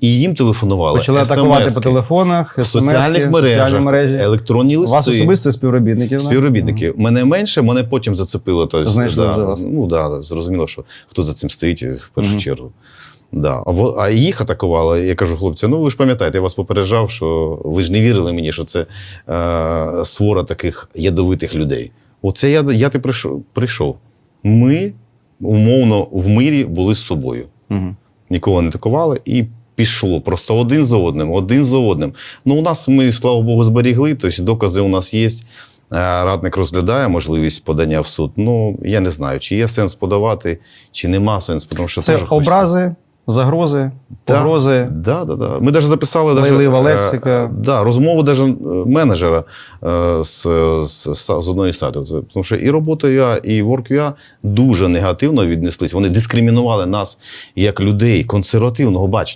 і їм телефонували. Почали атакувати по телефонах, в соціальних мережах, соціальні мережі. електронні У листи. вас особисто співробітників? да? Співробітники. Мене менше, мене потім зацепило. Знайшли да, ну, да, зрозуміло, що хто за цим стоїть в першу чергу. Да. А, їх атакували. Я кажу, хлопці, ну ви ж пам'ятаєте, я вас попереджав, що ви ж не вірили мені, що це е, свора таких ядовитих людей. Оце я, я ти прийшов, прийшов. Ми умовно в мирі були з собою. Мгм. Нікого не атакували і пішло. Просто один за одним, один за одним. Ну, у нас ми, слава Богу, зберігли, тобто докази у нас є. Е, Радник розглядає можливість подання в суд. Ну, я не знаю, чи є сенс подавати, чи нема сенсу, тому що Це образи, загрози, погрози. Да, да, да. Ми навіть записали даже, е, лексика. да, розмову даже е, менеджера е, з, з, з одної сайту. Тому що і робота.ua, і Work.ua дуже негативно віднеслись. Вони дискримінували нас як людей консервативного бачення.